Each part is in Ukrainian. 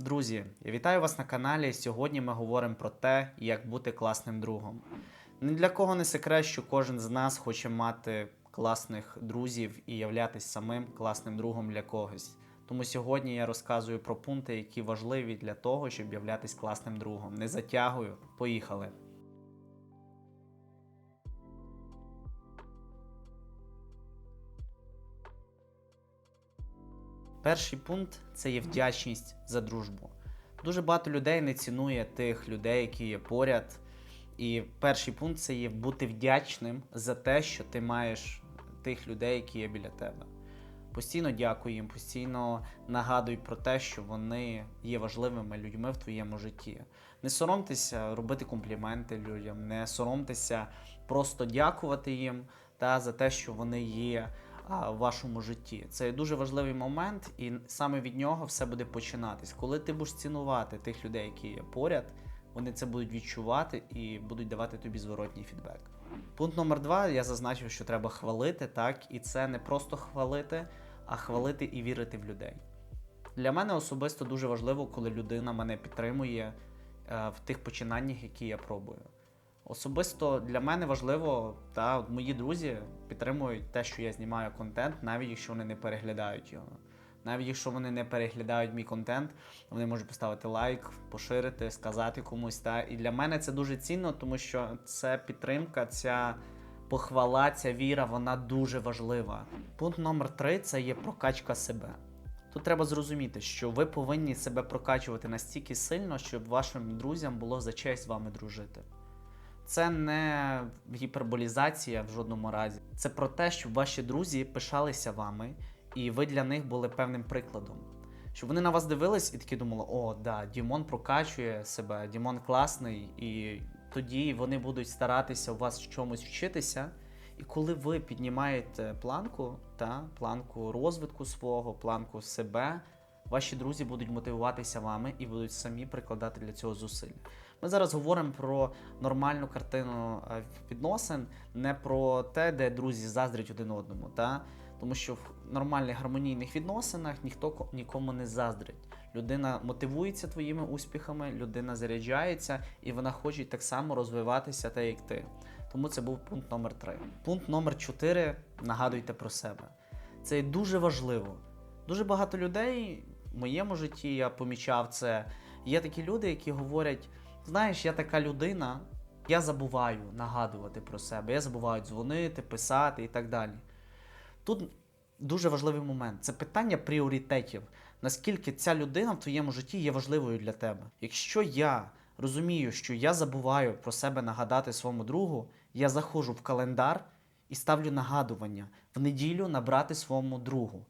Друзі, я вітаю вас на каналі. Сьогодні ми говоримо про те, як бути класним другом. Ні для кого не секрет, що кожен з нас хоче мати класних друзів і являтися самим класним другом для когось. Тому сьогодні я розказую про пункти, які важливі для того, щоб являтися класним другом. Не затягую, поїхали. Перший пункт це є вдячність за дружбу. Дуже багато людей не цінує тих людей, які є поряд. І перший пункт це є бути вдячним за те, що ти маєш тих людей, які є біля тебе. Постійно дякуй їм, постійно нагадуй про те, що вони є важливими людьми в твоєму житті. Не соромтеся робити компліменти людям, не соромтеся просто дякувати їм та за те, що вони є в вашому житті. Це дуже важливий момент, і саме від нього все буде починатись. Коли ти будеш цінувати тих людей, які є поряд, вони це будуть відчувати і будуть давати тобі зворотній фідбек. Пункт номер два я зазначив, що треба хвалити, так, і це не просто хвалити, а хвалити і вірити в людей. Для мене особисто дуже важливо, коли людина мене підтримує е, в тих починаннях, які я пробую. Особисто для мене важливо, та от мої друзі підтримують те, що я знімаю контент, навіть якщо вони не переглядають його. Навіть якщо вони не переглядають мій контент, вони можуть поставити лайк, поширити, сказати комусь. Та і для мене це дуже цінно, тому що це підтримка, ця похвала, ця віра, вона дуже важлива. Пункт номер три це є прокачка себе. Тут треба зрозуміти, що ви повинні себе прокачувати настільки сильно, щоб вашим друзям було за честь вами дружити. Це не гіперболізація в жодному разі. Це про те, щоб ваші друзі пишалися вами, і ви для них були певним прикладом. Щоб вони на вас дивились і такі думали: о, да, Дімон прокачує себе, Дімон класний, і тоді вони будуть старатися у вас чомусь вчитися. І коли ви піднімаєте планку, та планку розвитку свого, планку себе, ваші друзі будуть мотивуватися вами і будуть самі прикладати для цього зусиль. Ми зараз говоримо про нормальну картину е, відносин, не про те, де друзі заздрять один одному. Та? Тому що в нормальних гармонійних відносинах ніхто ко- нікому не заздрить. Людина мотивується твоїми успіхами, людина заряджається і вона хоче так само розвиватися, так як ти. Тому це був пункт номер 3. Пункт номер 4 нагадуйте про себе. Це дуже важливо. Дуже багато людей в моєму житті я помічав це. Є такі люди, які говорять: знаєш, я така людина, я забуваю нагадувати про себе, я забуваю дзвонити, писати і так далі. Тут дуже важливий момент це питання пріоритетів. Наскільки ця людина в твоєму житті є важливою для тебе? Якщо я розумію, що я забуваю про себе нагадати своєму другу, я заходжу в календар і ставлю нагадування в неділю набрати своєму другу,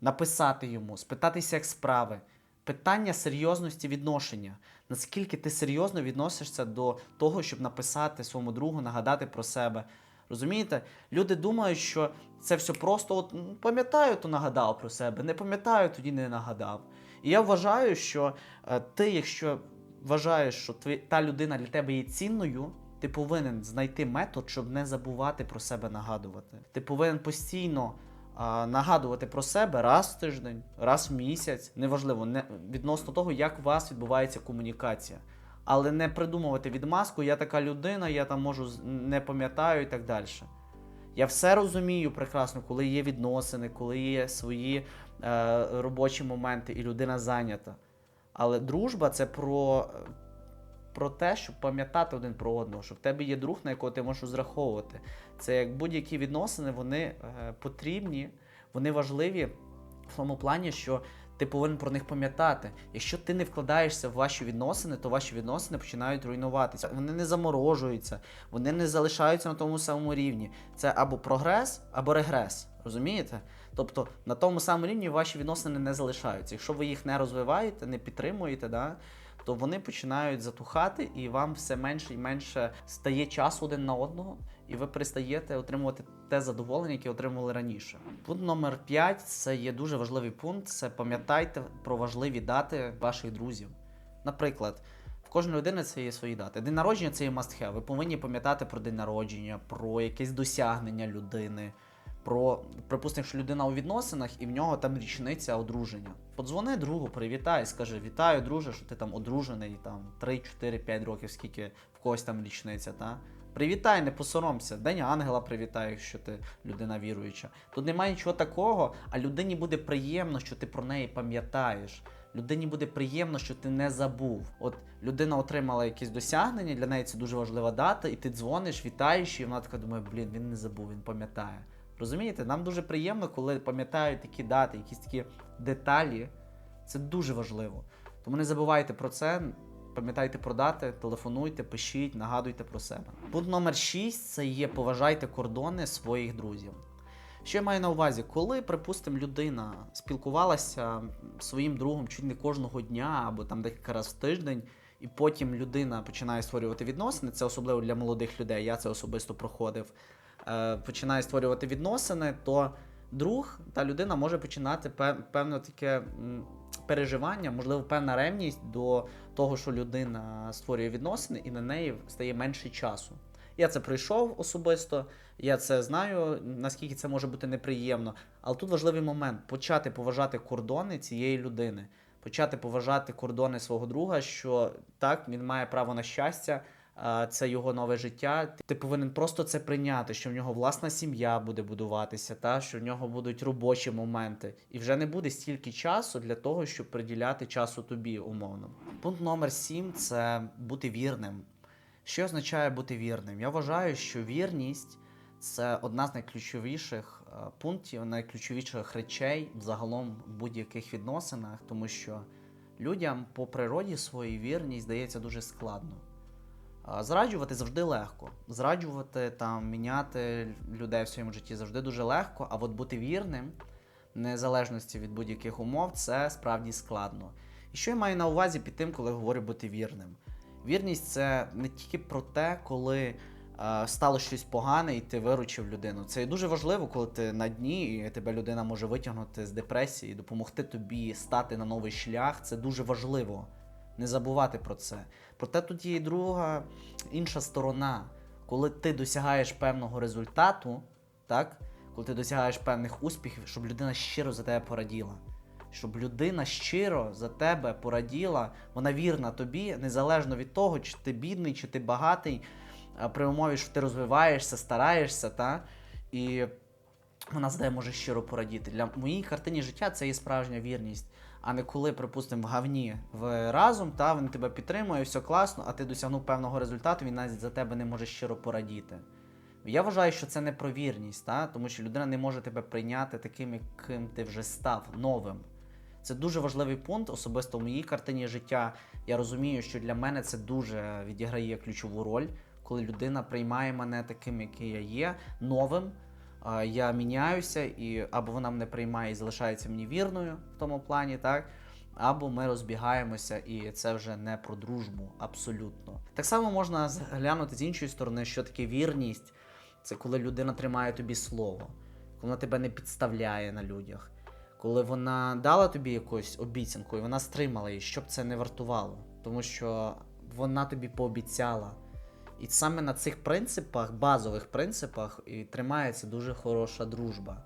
написати йому, спитатися, як справи. Питання серйозності відношення. Наскільки ти серйозно відносишся до того, щоб написати своєму другу, нагадати про себе. Розумієте? Люди думають, що це все просто от пам'ятаю, то нагадав про себе, не пам'ятаю, тоді не нагадав. І я вважаю, що е, ти, якщо вважаєш, що тві, та людина для тебе є цінною, ти повинен знайти метод, щоб не забувати про себе нагадувати. Ти повинен постійно нагадувати про себе раз в тиждень, раз в місяць, неважливо, не, відносно того, як у вас відбувається комунікація. Але не придумувати відмазку, я така людина, я там можу не пам'ятаю і так далі. Я все розумію прекрасно, коли є відносини, коли є свої е, робочі моменти, і людина зайнята. Але дружба це про, про те, щоб пам'ятати один про одного, що в тебе є друг, на якого ти можеш розраховувати. Це як будь-які відносини, вони е, потрібні, вони важливі в тому плані, що ти повинен про них пам'ятати. Якщо ти не вкладаєшся в ваші відносини, то ваші відносини починають руйнуватися. Вони не заморожуються, вони не залишаються на тому самому рівні. Це або прогрес, або регрес. Розумієте? Тобто на тому самому рівні ваші відносини не залишаються. Якщо ви їх не розвиваєте, не підтримуєте, да, то вони починають затухати, і вам все менше і менше стає часу один на одного, і ви перестаєте отримувати те задоволення, яке отримували раніше. Пункт номер 5 це є дуже важливий пункт. Це пам'ятайте про важливі дати ваших друзів. Наприклад, в кожної людини це є свої дати. День народження це є must have. Ви повинні пам'ятати про день народження, про якесь досягнення людини, про, припустимо, що людина у відносинах і в нього там річниця одруження. Подзвони другу, привітай, скажи: Вітаю, друже, що ти там одружений, там 3, 4, 5 років, скільки в когось там річниця, та? Привітай, не посоромся. День ангела привітай, якщо ти людина віруюча. Тут немає нічого такого, а людині буде приємно, що ти про неї пам'ятаєш. Людині буде приємно, що ти не забув. От людина отримала якісь досягнення, для неї це дуже важлива дата, і ти дзвониш, вітаєш, і вона така думає, блін, він не забув, він пам'ятає. Розумієте, нам дуже приємно, коли пам'ятають такі дати, якісь такі деталі. Це дуже важливо. Тому не забувайте про це. Пам'ятайте про дати, телефонуйте, пишіть, нагадуйте про себе. Пункт номер 6 це є поважайте кордони своїх друзів. Що я маю на увазі, коли, припустимо, людина спілкувалася зі своїм другом чуть не кожного дня або там декілька разів в тиждень, і потім людина починає створювати відносини, це особливо для молодих людей, я це особисто проходив. Е, Починає створювати відносини, то друг та людина може починати певне таке переживання, можливо, певна ревність до того, що людина створює відносини, і на неї стає менше часу. Я це пройшов особисто, я це знаю, наскільки це може бути неприємно. Але тут важливий момент почати поважати кордони цієї людини, почати поважати кордони свого друга, що так, він має право на щастя, це його нове життя. Ти повинен просто це прийняти, що в нього власна сім'я буде будуватися, та що в нього будуть робочі моменти, і вже не буде стільки часу для того, щоб приділяти часу тобі умовно. Пункт номер 7 це бути вірним. Що означає бути вірним? Я вважаю, що вірність це одна з найключовіших е, пунктів, найключовіших речей взагалом в будь-яких відносинах, тому що людям по природі своїй вірність здається дуже складно. Зраджувати завжди легко. Зраджувати там, міняти людей в своєму житті завжди дуже легко, а от бути вірним, незалежності від будь-яких умов, це справді складно. І що я маю на увазі під тим, коли говорю бути вірним? Вірність це не тільки про те, коли е, стало щось погане і ти виручив людину. Це дуже важливо, коли ти на дні, і тебе людина може витягнути з депресії, допомогти тобі стати на новий шлях. Це дуже важливо. Не забувати про це. Проте тут є і друга інша сторона. Коли ти досягаєш певного результату, так? коли ти досягаєш певних успіхів, щоб людина щиро за тебе пораділа. Щоб людина щиро за тебе пораділа, вона вірна тобі, незалежно від того, чи ти бідний, чи ти багатий, при умові, що ти розвиваєшся, стараєшся, та? і вона за тебе може щиро порадіти. Для моїй картині життя це є справжня вірність. А не коли, припустимо, в гавні в разом, та він тебе підтримує, все класно, а ти досягнув певного результату, він навіть за тебе не може щиро порадіти. Я вважаю, що це не про вірність, та? тому що людина не може тебе прийняти таким, яким ти вже став, новим. Це дуже важливий пункт, особисто в моїй картині життя. Я розумію, що для мене це дуже відіграє ключову роль, коли людина приймає мене таким, який я є, новим. Я міняюся, і або вона мене приймає і залишається мені вірною в тому плані, так? Або ми розбігаємося, і це вже не про дружбу, абсолютно. Так само можна глянути з іншої сторони, що таке вірність. Це коли людина тримає тобі слово, коли вона тебе не підставляє на людях, коли вона дала тобі якусь обіцянку, і вона стримала її, щоб це не вартувало. Тому що вона тобі пообіцяла. І саме на цих принципах, базових принципах, і тримається дуже хороша дружба.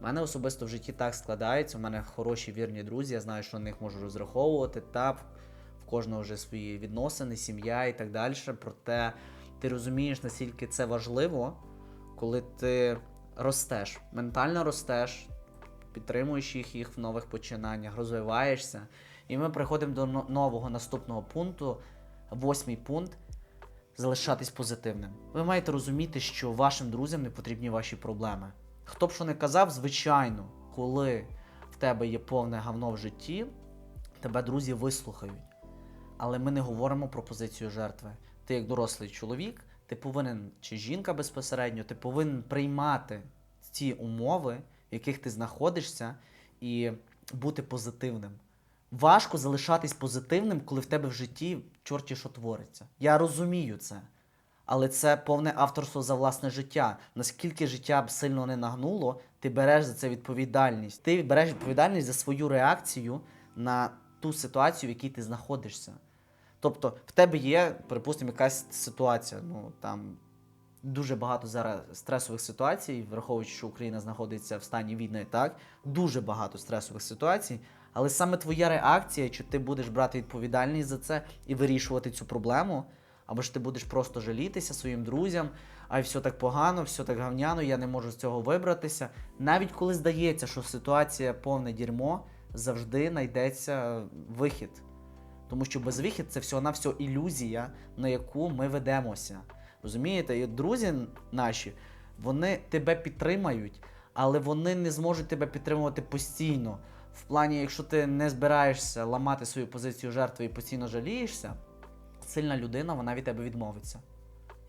У мене особисто в житті так складається. У мене хороші вірні друзі, я знаю, що на них можу розраховувати. Та в кожного вже свої відносини, сім'я і так далі. Проте ти розумієш, наскільки це важливо, коли ти ростеш, ментально ростеш, підтримуєш їх, їх в нових починаннях, розвиваєшся. І ми приходимо до нового наступного пункту, восьмий пункт. Залишатись позитивним. Ви маєте розуміти, що вашим друзям не потрібні ваші проблеми. Хто б що не казав, звичайно, коли в тебе є повне говно в житті, тебе друзі вислухають. Але ми не говоримо про позицію жертви. Ти, як дорослий чоловік, ти повинен, чи жінка безпосередньо, ти повинен приймати ці умови, в яких ти знаходишся, і бути позитивним. Важко залишатись позитивним, коли в тебе в житті чорті що твориться. Я розумію це. Але це повне авторство за власне життя. Наскільки життя б сильно не нагнуло, ти береш за це відповідальність. Ти береш відповідальність за свою реакцію на ту ситуацію, в якій ти знаходишся. Тобто, в тебе є, припустимо, якась ситуація, ну там дуже багато зараз стресових ситуацій, враховуючи, що Україна знаходиться в стані війни, так дуже багато стресових ситуацій. Але саме твоя реакція, чи ти будеш брати відповідальність за це і вирішувати цю проблему, або ж ти будеш просто жалітися своїм друзям, ай, все так погано, все так гавняно, я не можу з цього вибратися. Навіть коли здається, що ситуація повне дерьмо, завжди знайдеться вихід. Тому що безвихід це всього-навсього ілюзія, на яку ми ведемося. Розумієте? І друзі наші, вони тебе підтримають, але вони не зможуть тебе підтримувати постійно. В плані, якщо ти не збираєшся ламати свою позицію жертви і постійно жалієшся, сильна людина вона від тебе відмовиться.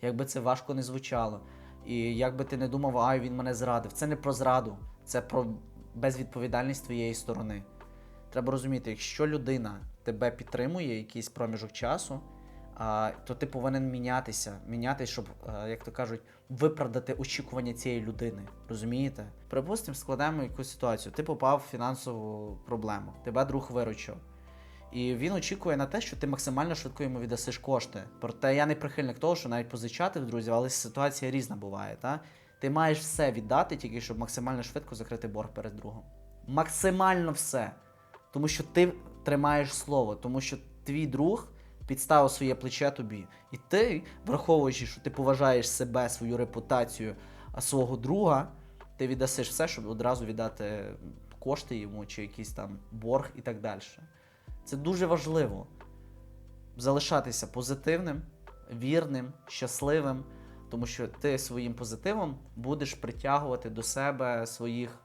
Як би це важко не звучало. І як би ти не думав, ай, він мене зрадив. Це не про зраду, це про безвідповідальність твоєї сторони. Треба розуміти, якщо людина тебе підтримує якийсь проміжок часу, то ти повинен мінятися, мінятися, щоб, а, як то кажуть, виправдати очікування цієї людини. Розумієте? Припустимо, складаємо якусь ситуацію. Ти попав в фінансову проблему, тебе друг виручив. І він очікує на те, що ти максимально швидко йому віддасиш кошти. Проте я не прихильник того, що навіть позичати в друзів, але ситуація різна буває. Та? Ти маєш все віддати, тільки щоб максимально швидко закрити борг перед другом. Максимально все. Тому що ти тримаєш слово, тому що твій друг підставив своє плече тобі. І ти, враховуючи, що ти поважаєш себе, свою репутацію, свого друга, ти віддасиш все, щоб одразу віддати кошти йому чи якийсь там борг і так далі. Це дуже важливо. Залишатися позитивним, вірним, щасливим, тому що ти своїм позитивом будеш притягувати до себе своїх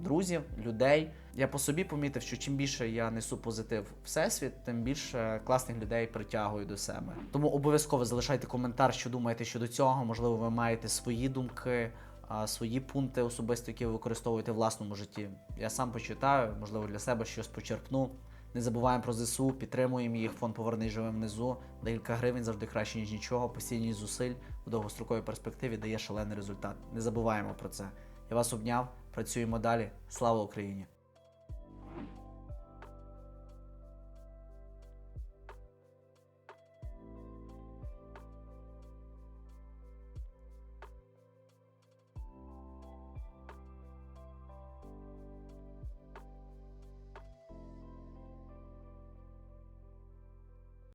друзів, людей. Я по собі помітив, що чим більше я несу позитив всесвіт, тим більше класних людей притягую до себе. Тому обов'язково залишайте коментар, що думаєте щодо цього. Можливо, ви маєте свої думки, свої пункти особисто, які ви використовуєте в власному житті. Я сам почитаю, можливо, для себе щось почерпну. Не забуваємо про ЗСУ, підтримуємо їх. Фонд повернись живим внизу. Декілька гривень завжди краще, ніж нічого. Постійність зусиль в довгостроковій перспективі дає шалений результат. Не забуваємо про це. Я вас обняв, працюємо далі. Слава Україні!